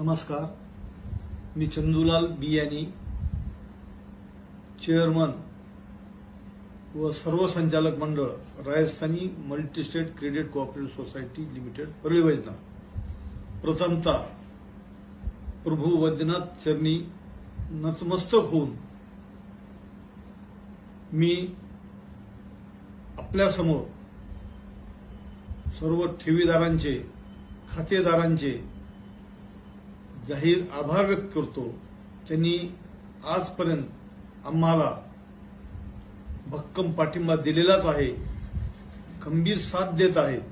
नमस्कार. मी चंदूलाल बियानी चेअरमन व सर्व संचालक मंडळ Rajasthani multistate credit cooperative society limited Parli Vaijnath. प्रभू वैद्यनाथ चरणी नतमस्तक होऊन मी आपल्यासमोर सर्व ठेवीदारांचे खातेदारांचे जाहीर आभार व्यक्त करतो. त्यांनी आजपर्यंत आम्हाला भक्कम पाठिंबा दिलेलाच आहे. खंबीर साथ देत आहेत.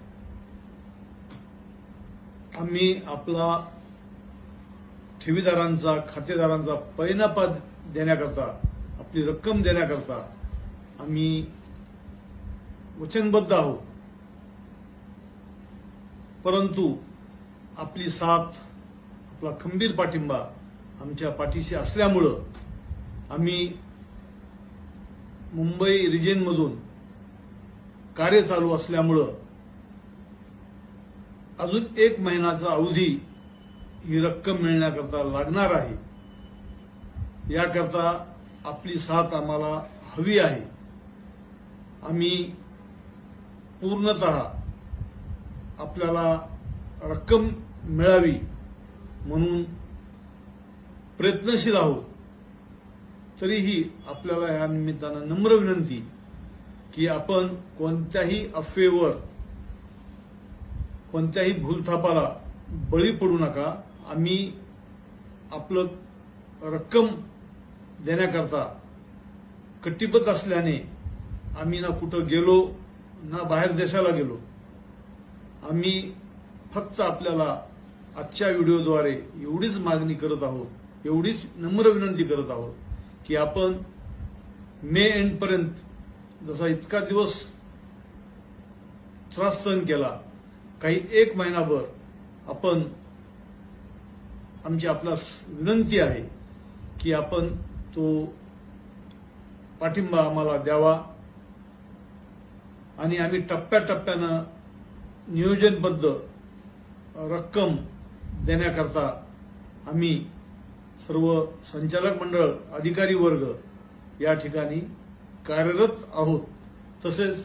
आम्ही आपला ठेवीदारांचा खातेदारांचा पैनापा देण्याकरता आपली रक्कम देण्याकरता आम्ही वचनबद्ध आहोत. परंतु आपली साथ आपला खंबीर पाठिंबा आमच्या पाठीशी असल्यामुळं आम्ही मुंबई रिजनमधून कार्य चालू असल्यामुळं अजून एक महिन्याचा अवधी ही रक्कम मिळण्याकरता लागणार आहे. याकरता आपली साथ आम्हाला हवी आहे. आम्ही पूर्णत आपल्याला रक्कम मिळावी. म्हणून प्रयत्नशील आहोत. तरीही आपल्याला या निमित्तानं नम्र विनंती की आपण कोणत्याही अफवेवर कोणत्याही भूलथापाला बळी पडू नका. आम्ही आपलं रक्कम देण्याकरता कटिबद्ध असल्याने आम्ही ना कुठं गेलो ना बाहेर देशाला गेलो. आम्ही फक्त आपल्याला आजच्या व्हिडिओद्वारे एवढीच मागणी करत आहोत एवढीच नम्र विनंती करत आहोत की आपण मे एंड पर्यंत जसा इतका दिवस त्रास सहन केला काही एक महिनाभर आपण आमची आपला विनंती आहे की आपण तो पाठिंबा आम्हाला द्यावा आणि आम्ही टप्प्याटप्प्यानं नियोजनबद्ध रक्कम देण्याकरता आम्ही सर्व संचालक मंडळ अधिकारी वर्ग या ठिकाणी कार्यरत आहोत. तसेच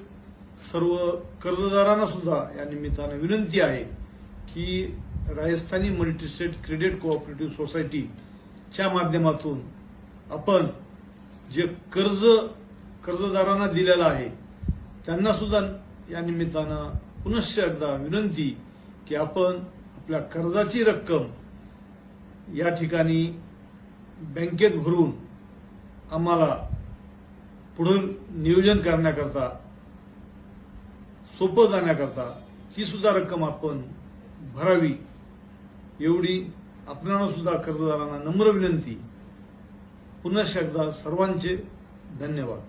सर्व कर्जदारांना सुद्धा या निमित्तानं विनंती आहे की राजस्थानी मल्टीस्टेट क्रेडिट कोऑपरेटिव्ह सोसायटीच्या माध्यमातून आपण जे कर्ज कर्जदारांना दिलेलं आहे त्यांना सुद्धा या निमित्तानं पुनश्च एकदा विनंती की आपण आपल्या कर्जाची रक्कम या ठिकाणी बँकेत भरून आम्हाला पुढील नियोजन करण्याकरता सोपं जाण्याकरता ती सुद्धा रक्कम आपण भरावी. एवढी आपणांनासुद्धा कर्जदारांना नम्र विनंती. पुन्हा एकदा सर्वांचे धन्यवाद.